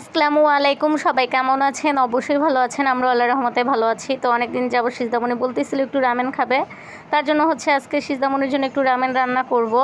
আসসালামু আলাইকুম, সবাই কেমন আছেন? অবশ্যই ভালো আছেন আমরা আল্লাহ রহমতে ভালো আছি। তো অনেকদিন যাব সিজদামণি বলতেছিল একটু রামেন খাবে। তার জন্য হচ্ছে আজকে সিজদামণির জন্য একটু রামেন রান্না করব।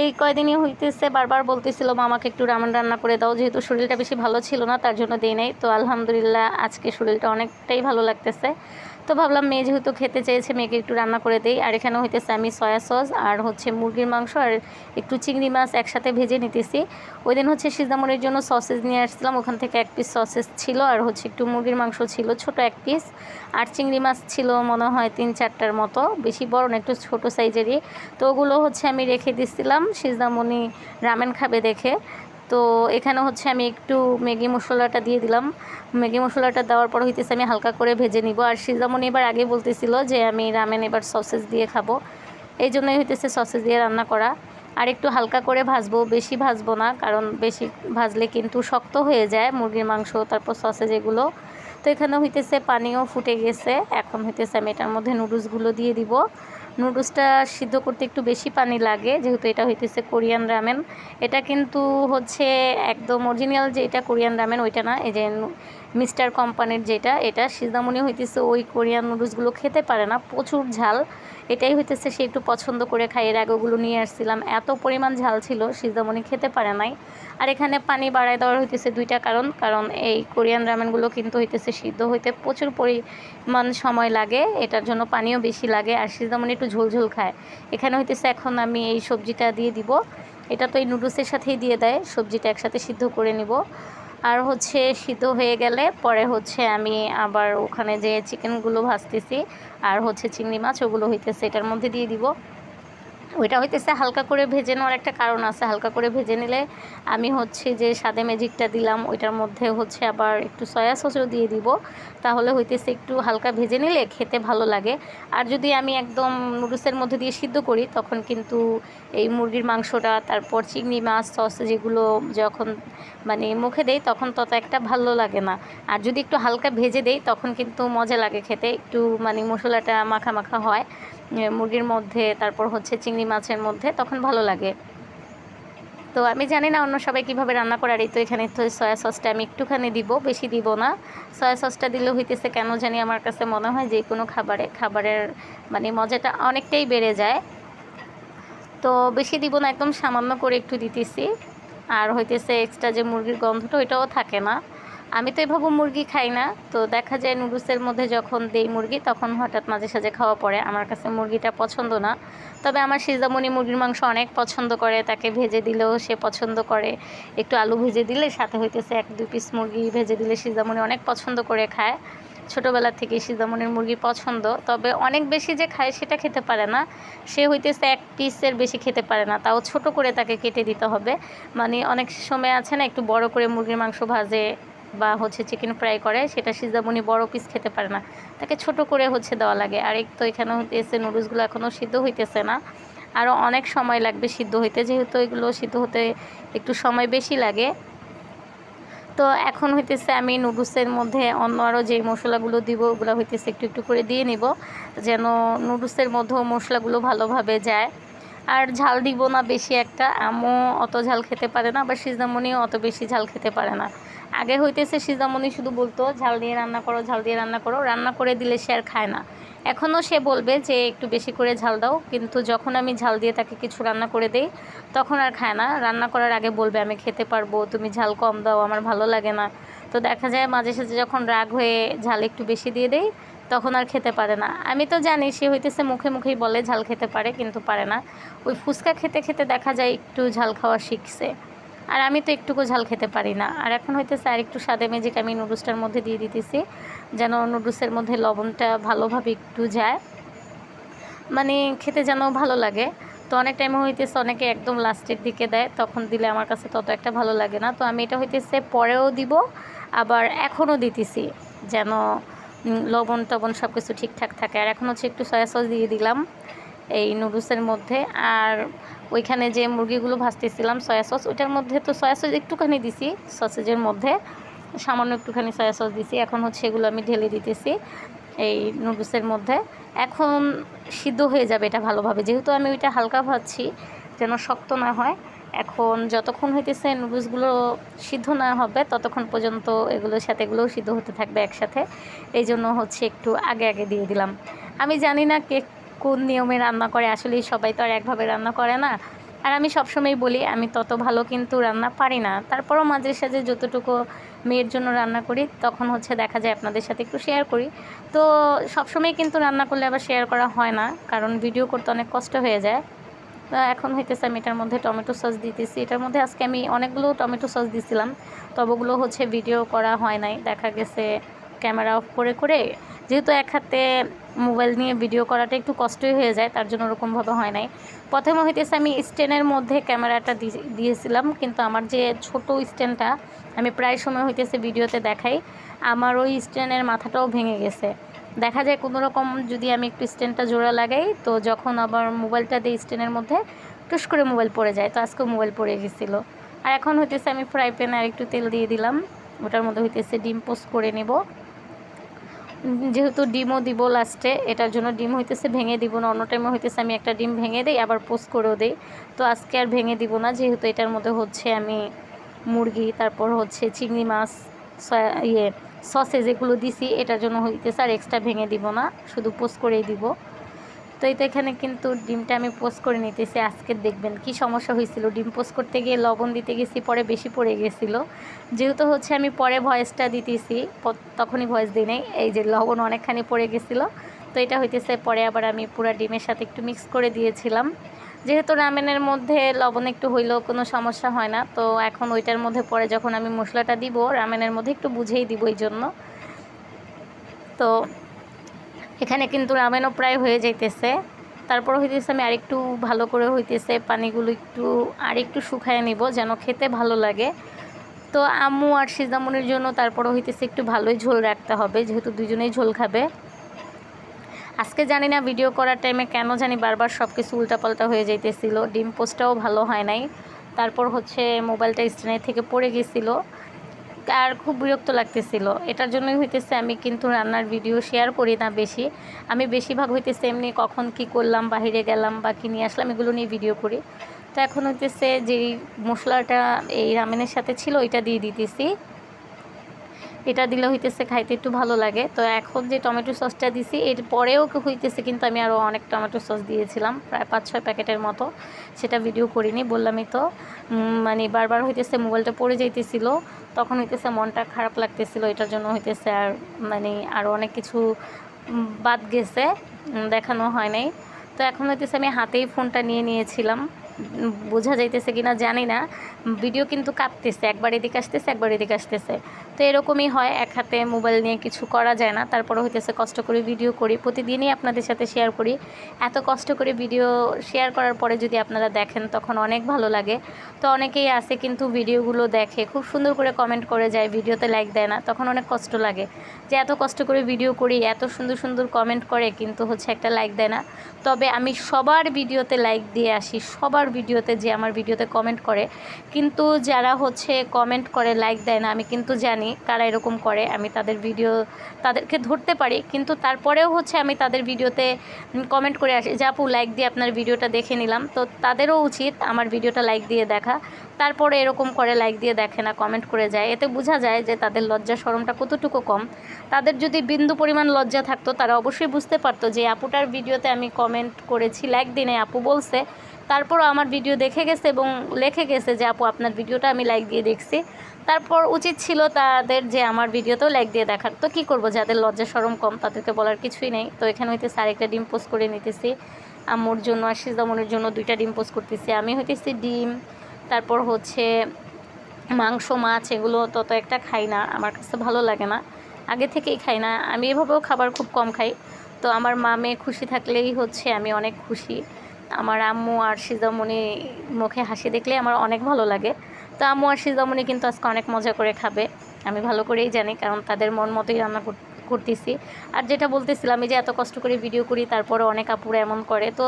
এই কয়দিনই হইতেছে, বারবার বলতেছিল মামাকে একটু রামেন রান্না করে দাও, যেহেতু শরীরটা বেশি ভালো ছিল না, তার জন্য দিই নাই। তো আলহামদুলিল্লাহ, আজকে শরীরটা অনেকটাই ভালো লাগতেছে। তো ভাবলাম মেয়ে যেহেতু খেতে চেয়েছে, মেয়েকে একটু রান্না করে দিই। আর এখানে হইতেছে আমি সয়া সস আর হচ্ছে মুরগির মাংস আর একটু চিংড়ি মাছ একসাথে ভেজে নিতেছি। ওই দিন হচ্ছে সিজামনির জন্য সসেজ নিয়ে আসছিলাম। ওখান থেকে এক পিস সসেজ ছিল আর হচ্ছে একটু মুরগির মাংস ছিল, ছোট এক পিস আর চিংড়ি মাছ ছিল মনে হয় তিন চারটার মতো, বেশি বড় না, একটু ছোটো সাইজেরই তো ওগুলো হচ্ছে আমি রেখে দিচ্ছিলাম সিজদামণি রামেন খাবে দেখে। তো এখানে হচ্ছে আমি একটু ম্যাগি মশলাটা দিয়ে দিলাম। ম্যাগি মশলাটা দেওয়ার পর হইতেছে আমি হালকা করে ভেজে নিব। আর সিজামনি এবার আগে বলতেছিল যে আমি রামেন এবার সসেজ দিয়ে খাব। এই জন্যই হইতেছে সসেজ দিয়ে রান্না করা। আর একটু হালকা করে ভাজবো, বেশি ভাজবো না, কারণ বেশি ভাজলে কিন্তু শক্ত হয়ে যায় মুরগির মাংস, তারপর সসেজ এগুলো। তো এখানে হইতেছে পানিও ফুটে গেছে। এখন হইতেছে আমি এটার মধ্যে নুডলসগুলো দিয়ে দিব। নুডলসটা সিদ্ধ করতে একটু বেশি পানি লাগে, যেহেতু এটা হইতেছে কোরিয়ান রামেন। এটা কিন্তু হচ্ছে একদম অরিজিনাল যে এটা কোরিয়ান রামেন, ওইটা না, এই যে মিস্টার কোম্পানির যেটা, এটা সিজামনি হইতেছে ওই কোরিয়ান নুডলসগুলো খেতে পারে না, প্রচুর ঝাল। এটাই হইতেছে সে একটু পছন্দ করে খাই এর আগে ওগুলো নিয়ে আসছিলাম। এত পরিমাণ ঝাল ছিল, সিজামনি খেতে পারে নাই। আর এখানে পানি বাড়ায় দেওয়ার হইতেছে দুইটা কারণ কারণ এই কোরিয়ান রামেনগুলো কিন্তু হইতেছে সিদ্ধ হইতে প্রচুর পরিমাণ সময় লাগে, এটার জন্য পানিও বেশি লাগে, আর সিজামনি একটু ঝোলঝোল খায়। এখানে হইতেছে এখন আমি এই সবজিটা দিয়ে দিব। এটা তো এই নুডলসের সাথেই দিয়ে দেয়, সবজিটা একসাথে সিদ্ধ করে নিব। আর হচ্ছে সিদ্ধ হয়ে গেলে পরে হচ্ছে আমি আবার ওখানে যে চিকেনগুলো ভাজতেছি আর হচ্ছে চিংড়ি মাছ, ওগুলো হইতেছে এটার মধ্যে দিয়ে দিব। ওইটা হইতেছে হালকা করে ভেজে নেওয়ার একটা কারণ আছে। হালকা করে ভেজে নিলে আমি হচ্ছে যে সাদে ম্যাজিকটা দিলাম, ওইটার মধ্যে হচ্ছে আবার একটু সয়া সসও দিয়ে দিব। তাহলে হইতেছে একটু হালকা ভেজে নিলে খেতে ভালো লাগে। আর যদি আমি একদম নুডলসের মধ্যে দিয়ে সিদ্ধ করি, তখন কিন্তু এই মুরগির মাংসটা, তারপর চিংড়ি মাছ সস যেগুলো যখন মানে মুখে দেই, তখন তত একটা ভালো লাগে না। আর যদি একটু হালকা ভেজে দেই, তখন কিন্তু মজা লাগে খেতে। একটু মানে মশলাটা মাখা মাখা হয়। মুরগির মধ্যে, তারপর হচ্ছে চিংড়ি মাছের মধ্যে, তখন ভালো লাগে। তো আমি জানি না অন্য সবাই কীভাবে রান্না করার এই তো এখানে তো সয়া সসটা আমি একটুখানি দিব, বেশি দিব না। সয়া সসটা দিলে হইতেছে কেন জানি আমার কাছে মনে হয় যে কোনো খাবারে, খাবারের মানে মজাটা অনেকটাই বেড়ে যায়। তো বেশি দিব না, একদম সামান্য করে একটু দিতেছি। আর হইতেছে এক্সট্রা যে মুরগির গন্ধটা, ওইটাও থাকে না। আমি তো এভাবে মুরগি খাই না। তো দেখা যায় নুডলসের মধ্যে যখন দেই মুরগি, তখন হঠাৎ মাঝে সাঝে খাওয়া পড়ে। আমার কাছে মুরগিটা পছন্দ না। তবে আমার সিজামণি মুরগির মাংস অনেক পছন্দ করে। তাকে ভেজে দিলেও সে পছন্দ করে। একটু আলু ভেজে দিলে, সাথে হইতেছে এক, দুই পিস মুরগি ভেজে দিলে সিজামণি অনেক পছন্দ করে খায়। ছোটোবেলা থেকে সিজামণির মুরগি পছন্দ। তবে অনেক বেশি যে খায় সেটা খেতে পারে না। সে হইতেছে এক পিসের বেশি খেতে পারে না। তাও ছোট করে তাকে কেটে দিতে হবে। মানে অনেক সময় আছে না, একটু বড় করে মুরগির মাংস ভাজে। বা হচ্ছে চিকেন ফ্রাই করে, সেটা সিজামনি বড় পিস খেতে পারে না। তাকে ছোট করে হচ্ছে দেওয়া লাগে। আর এক তো এখানে হইতেছে নুডলসগুলো এখনও সিদ্ধ হইতেছে না। আরও অনেক সময় লাগবে সিদ্ধ হইতে, যেহেতু এগুলো সিদ্ধ হতে একটু সময় বেশি লাগে। তো এখন হইতেছে আমি নুডলসের মধ্যে অন্য আরও যে মশলাগুলো দিব, ওগুলো হইতেছে একটু একটু করে দিয়ে নিব, যেন নুডলসের মধ্যেও মশলাগুলো ভালোভাবে যায়। আর ঝাল দিব না বেশি একটা। আমও অত ঝাল খেতে পারে না, আবার সিজামনিও অত বেশি ঝাল খেতে পারে না। আগে হইতেছে সিজামনি শুধু বলতো, ঝাল দিয়ে রান্না করো, ঝাল দিয়ে রান্না করো। রান্না করে দিলে সে আর খায় না। এখনও সে বলবে যে, একটু বেশি করে ঝাল দাও। কিন্তু যখন আমি ঝাল দিয়ে তাকে কিছু রান্না করে দেই, তখন আর খায় না। রান্না করার আগে বলবে, আমি খেতে পারব, তুমি ঝাল কম দাও, আমার ভালো লাগে না। তো দেখা যায় মাঝে সাঝে যখন রাগ হয়ে ঝাল একটু বেশি দিয়ে দেই, তখন আর খেতে পারে না। আমি তো জানি সে হইতেছে মুখে মুখেই বলে ঝাল খেতে পারে, কিন্তু পারে না। ওই ফুচকা খেতে খেতে দেখা যায় একটু ঝাল খাওয়া শিখছে। আর আমি তো একটুকু ঝাল খেতে পারি না। আর এখন হইতেছে আর একটু সাদে মেজিক আমি নুডলসটার মধ্যে দিয়ে দিতেছি, যেন নুডলসের মধ্যে লবণটা ভালোভাবে একটু যায়। মানে খেতে যেন ভালো লাগে। তো অনেক টাইম হইতেছে অনেকে একদম লাস্টের দিকে দেয়, তখন দিলে আমার কাছে তত একটা ভালো লাগে না। তো আমি এটা হইতেছে পরেও দিব আবার এখনও দিতেছি, যেন লবণ টবণ সব কিছু ঠিকঠাক থাকে। আর এখন হচ্ছে একটু সয়া সস দিয়ে দিলাম এই নুডলসের মধ্যে। আর ওইখানে যে মুরগিগুলো ভাজতেছিলাম সয়া সস ওইটার মধ্যে তো সয়া সস একটুখানি দিছি সসেজের মধ্যে। সামান্য একটুখানি সয়া সস দিছি, এখন হচ্ছে এগুলো আমি ঢেলে দিতেছি এই নুডলসের মধ্যে। এখন সিদ্ধ হয়ে যাবে এটা ভালোভাবে, যেহেতু আমি ওইটা হালকা ভাজছি, যেন শক্ত না হয়। এখন যতক্ষণ হইতেছে নুডলসগুলো সিদ্ধ না হবে, ততক্ষণ পর্যন্ত এগুলোর সাথে এগুলোও সিদ্ধ হতে থাকবে একসাথে। এই জন্য হচ্ছে একটু আগে আগে দিয়ে দিলাম। আমি জানি না কে কোন নিয়মে রান্না করে আসলে সবাই তো আর একভাবে রান্না করে না। আর আমি সবসময় বলি, আমি তত ভালো কিন্তু রান্না পারি না। তারপরও মাঝে সাঝে যতটুকু মেয়ের জন্য রান্না করি, তখন হচ্ছে দেখা যায় আপনাদের সাথে একটু শেয়ার করি। তো সবসময় কিন্তু রান্না করলে আবার শেয়ার করা হয় না, কারণ ভিডিও করতে অনেক কষ্ট হয়ে যায়। এখন হইতেছে আমি এটার মধ্যে টমেটো সস দিতেছি। এটার মধ্যে আজকে আমি অনেকগুলো টমেটো সস দিছিলাম। তবে ওগুলো হচ্ছে ভিডিও করা হয় নাই। দেখা গেছে ক্যামেরা অফ করে করে যেহেতু এক হাতে মোবাইল নিয়ে ভিডিও করাটা একটু কষ্টই হয়ে যায়, তার জন্য ওরকমভাবে হয় নাই। প্রথমে হইতেছে আমি স্ট্যান্ডের মধ্যে ক্যামেরাটা দিয়েছিলাম। কিন্তু আমার যে ছোট স্ট্যান্ডটা আমি প্রায় সময় হইতেছে ভিডিওতে দেখাই। আমার ওই স্ট্যান্ডের মাথাটাও ভেঙে গেছে। দেখা যায় কোনো রকম যদি আমি একটু স্ট্যান্ডটা জোড়া লাগাই, তো যখন আবার মোবাইলটা দিই স্ট্যান্ডের মধ্যে, টুস করে মোবাইল পড়ে যায়। তো আজকে মোবাইল পড়ে গেছিল। আর এখন হইতেছে আমি ফ্রাই প্যানে আর একটু তেল দিয়ে দিলাম। ওটার মধ্যে হইতেছে ডিম পোস্ট করে নেব। যেহেতু ডিমও দিব লাস্টে এটার জন্য ডিম হইতেছে ভেঙে দিব না। অন্য টাইমে হইতেছে আমি একটা ডিম ভেঙে দিই, আবার পোস্ট করেও দিই। তো আজকে আর ভেঙে দিব না, যেহেতু এটার মধ্যে হচ্ছে আমি মুরগি, তারপর হচ্ছে চিংড়ি মাছ ইয়ে সসেজ এগুলো দিছি, এটার জন্য হইতেছে আর এক্সট্রা ভেঙে দিব না, শুধু পোস্ট করেই দিব। তো তো এখানে কিন্তু ডিমটা আমি পোস্ট করে নিতেছি, আজকে দেখবেন কি সমস্যা হয়েছিল ডিম পোস্ট করতে গিয়ে লবণ দিতে গেছি, পরে বেশি পড়ে গেছিল। যেহেতু হচ্ছে আমি পরে ভয়েসটা দিতেছি তখনই ভয়েস দিই নাই, এই যে লবণ অনেকখানি পড়ে গেছিল। তো এটা হইতেছে, পরে আবার আমি পুরা ডিমের সাথে একটু মিক্স করে দিয়েছিলাম। যেহেতু রামেনের মধ্যে লবণ একটু হইলেও কোনো সমস্যা হয় না, তো এখন ওইটার মধ্যে পরে যখন আমি মশলাটা দিব, রামেনের মধ্যে একটু বুঝেই দিব এই জন্য। তো এখানে কিন্তু রামেনও প্রায় হয়ে যাইতেছে। তারপর হইতেছে আমি আরেকটু ভালো করে হইতেছে পানিগুলো একটু, আরেকটু শুকায় নিব যেন খেতে ভালো লাগে। তো আম্মু আর সিজামনির জন্য তারপরে হইতেছে একটু ভালোই ঝোল রাখতে হবে, যেহেতু দুজনেই ঝোল খাবে। আজকে জানি না ভিডিও করার টাইমে কেন জানি বারবার সব কিছু উল্টাপাল্টা হয়ে যাইতেছিল। ডিম পোস্টটাও ভালো হয় নাই। তারপর হচ্ছে মোবাইলটা স্ট্যান্ডের থেকে পড়ে গেছিল। আর খুব বিরক্ত লাগতেছিল। এটার জন্যই হইতেছে আমি কিন্তু রান্নার ভিডিও শেয়ার করি না বেশি। আমি বেশিরভাগ হইতেছে এমনি কখন কি করলাম, বাহিরে গেলাম বা কি নিয়ে আসলাম, এগুলো নিয়ে ভিডিও করি। তো এখন হইতেছে যেই মশলাটা এই রামেনের সাথে ছিল, ওইটা দিয়ে দিতেছি। এটা দিলে হইতেছে খাইতে একটু ভালো লাগে। তো এখন যে টমেটো সসটা দিছি, এর পরেও হইতেছে কিন্তু আমি আরও অনেক টমেটো সস দিয়েছিলাম, প্রায় পাঁচ ছয় প্যাকেটের মতো। সেটা ভিডিও করিনি, বললামই তো। মানে বারবার হইতেছে মোবাইলটা পড়ে যাইতেছিল, তখন হইতেছে মনটা খারাপ লাগতেছিল, এটার জন্য হইতেছে আর মানে আরও অনেক কিছু বাদ গেছে দেখানো হয় নাই। তো এখন হইতেছে আমি হাতেই ফোনটা নিয়ে নিয়েছিলাম। বোঝা যাইতেছে কিনা জানি না। ভিডিও কিন্তু কাঁপতেছে, একবার এদিকে আসতেছে, একবার এদিকে আসতেছে। তো এরকমই হয়, এক হাতে মোবাইল নিয়ে কিছু করা যায় না, তারপরে হইতেছে কষ্ট করে ভিডিও করি, প্রতিদিনই আপনাদের সাথে শেয়ার করি। এত কষ্ট করে ভিডিও শেয়ার করার পরে যদি আপনারা দেখেন, তখন অনেক ভালো লাগে। তো অনেকেই আসে কিন্তু ভিডিওগুলো দেখে, খুব সুন্দর করে কমেন্ট করে যায়, ভিডিওতে লাইক দেয় না, তখন অনেক কষ্ট লাগে। যে এত কষ্ট করে ভিডিও করি, এত সুন্দর সুন্দর কমেন্ট করে, কিন্তু হচ্ছে একটা লাইক দেয় না। তবে আমি সবার ভিডিওতে লাইক দিয়ে আসি, সবার ভিডিওতে যে আমার ভিডিওতে কমেন্ট করে, কিন্তু যারা হচ্ছে কমেন্ট করে লাইক দেয় না, আমি কিন্তু জানি কারা এরকম করে, আমি তাদের ভিডিও তাদেরকে ধরতে পারি, কিন্তু তারপরেও হচ্ছে আমি তাদের ভিডিওতে কমেন্ট করে আসি যে, আপু লাইক দিয়ে আপনার ভিডিওটা দেখে নিলাম। তো তাদেরও উচিত আমার ভিডিওটা লাইক দিয়ে দেখা। তারপরে এরকম করে লাইক দিয়ে দেখে না কমেন্ট করে যায়। এতে বোঝা যায় যে তাদের লজ্জা সরমটা কতটুকু কম। তাদের যদি বিন্দু পরিমাণ লজ্জা থাকতো, তারা অবশ্যই বুঝতে পারতো যে আপুটার ভিডিওতে আমি কমেন্ট করেছি লাইক দিনে আপু বলছে। তারপরও আমার ভিডিও দেখে গেছে এবং লেখে গেছে যে, আপু, আপনার ভিডিওটা আমি লাইক দিয়ে দেখছি। তারপর উচিত ছিল তাদের যে, আমার ভিডিওতেও লাইক দিয়ে দেখার। তো কী করব, যাদের লজ্জা সরম কম, তাদেরকে বলার কিছুই নেই। তো এখানে হইতেছে আরেকটা ডিম পোস্ট করে নিতেছি। আম্মুর জন্য আর সিজামনের জন্য দুইটা ডিম পোস্ট করতেছি। আমি হইতেছি ডিম তারপর হচ্ছে মাংস, মাছ এগুলো তত একটা খাই না, আমার কাছে ভালো লাগে না। আগে থেকেই খাই না, আমি এভাবেও খাবার খুব কম খাই। তো আমার মা মেয়ে খুশি থাকলেই হচ্ছে আমি অনেক খুশি। আমার আম্মু আর সিজামণি মুখে হাসি দেখলে আমার অনেক ভালো লাগে। তো আম্মু আর সিজামণি কিন্তু আজকে অনেক মজা করে খাবে, আমি ভালো করেই জানি, কারণ তাদের মন মতোই রান্না করতেছি। আর যেটা বলতেছিলাম আমি যে এত কষ্ট করে ভিডিও করি তারপরে অনেক আপুরা এমন করে। তো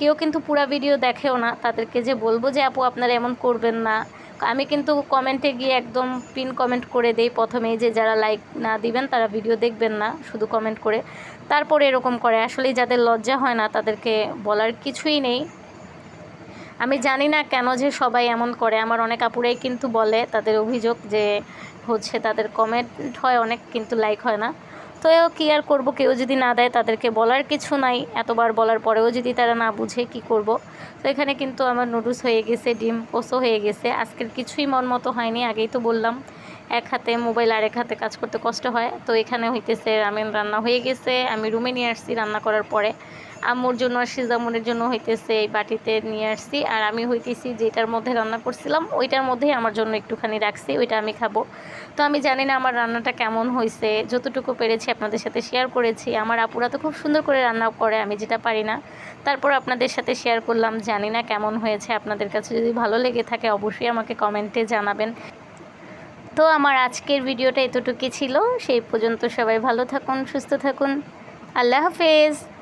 কেউ কিন্তু পুরা ভিডিও দেখেও না, তাদেরকে যে বলব যে, আপু, আপনারা এমন করবেন না। আমি কিন্তু কমেন্টে গিয়ে একদম পিন কমেন্ট করে দেই প্রথমেই যে, যারা লাইক না দিবেন, তারা ভিডিও দেখবেন না, শুধু কমেন্ট করে। তারপরে এরকম করে। আসলে যাদের লজ্জা হয় না, তাদেরকে বলার কিছুই নেই। আমি জানি না কেন যে সবাই এমন করে। আমার অনেক আপুরাই কিন্তু বলে, তাদের অভিযোগ যে, হচ্ছে তাদের কমেন্ট হয়, অনেক কিন্তু লাইক হয় না। তো কী আর করব? কেউ যদি না দেয় তাদেরকে বলার কিছু নাই। এতবার বলার পরেও যদি তারা না বুঝে কি করব? তো এখানে কিন্তু আমার নুডলস হয়ে গেছে, ডিম পোসও হয়ে গেছে। আজকের কিছুই মন মতো হয়নি, আগেই তো বললাম। এক হাতে মোবাইল আর এক হাতে কাজ করতে কষ্ট হয়। তো এখানে হইতেছে রামেন রান্না হয়ে গেছে। আমি রুমে নিয়ে আসছি রান্না করার পরে। আম্মুর জন্য আর সিজামুনের জন্য হইতেছে এই বাটিতে নিয়ে আসছি। আর আমি হইতেছি যেটার মধ্যে রান্না করছিলাম, ওইটার মধ্যেই আমার জন্য একটুখানি রাখছি, ওইটা আমি খাব। তো আমি জানি না আমার রান্নাটা কেমন হয়েছে যতটুকু পেরেছি আপনাদের সাথে শেয়ার করেছি। আমার আপুরা তো খুব সুন্দর করে রান্না করে, আমি যেটা পারি না। তারপর আপনাদের সাথে শেয়ার করলাম, জানি না কেমন হয়েছে, আপনাদের কাছে যদি ভালো লেগে থাকে অবশ্যই আমাকে কমেন্টে জানাবেন। তো আমার আজকের ভিডিওটা এতটুকুই ছিল, সেই পর্যন্ত সবাই ভালো থাকুন, সুস্থ থাকুন। আল্লাহ হাফেজ।